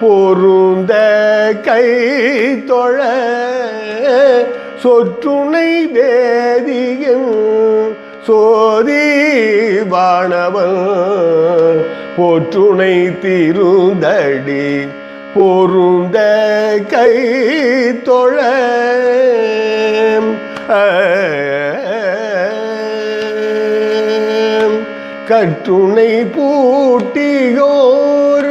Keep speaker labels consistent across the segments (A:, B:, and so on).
A: பொருந்த கை தொழ சொற்றுணை வேதியும் சோதி வாணவன் போற்றுணை திருந்தடி பொருந்த கை தொழ கற்றுணை பூட்டியோர்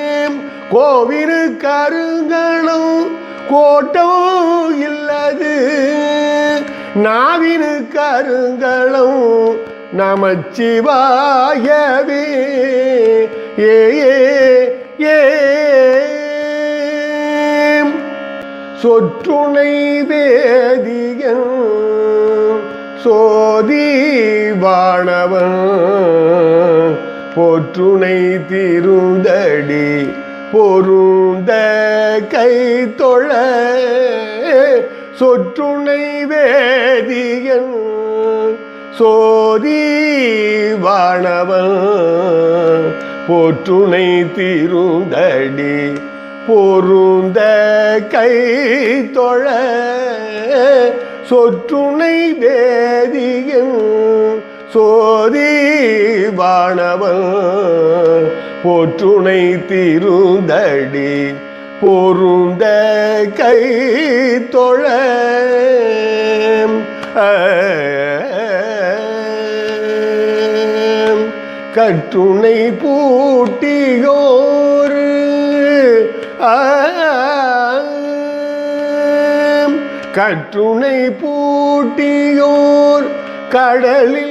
A: கோவினு கருங்களும் கோட்டமும் இல்லது. நாவினு கருங்களும் நமச்சிவாயவே. ஏ ஏ சொற்றுணை வேதியன் சோதி வாணவன் போற்றுணை திருந்தடி பொருந்த கை தொழ சொற்றுணை வேதியன் சோதி வாணவன் போற்றுணை திருந்தடி பொருந்த கை தொழ சொற்றுணை வேதியன் சோதி வாணவன் போற்றுணை தீருந்தடி பொருந்த கை தொழ கற்றுணை பூட்டியோரு ஆம். கற்றுணை பூட்டியோர் கடலில்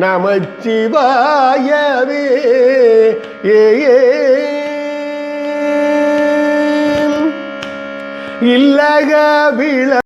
A: நமச்சிவாயவே. ஏ இல்லக விழ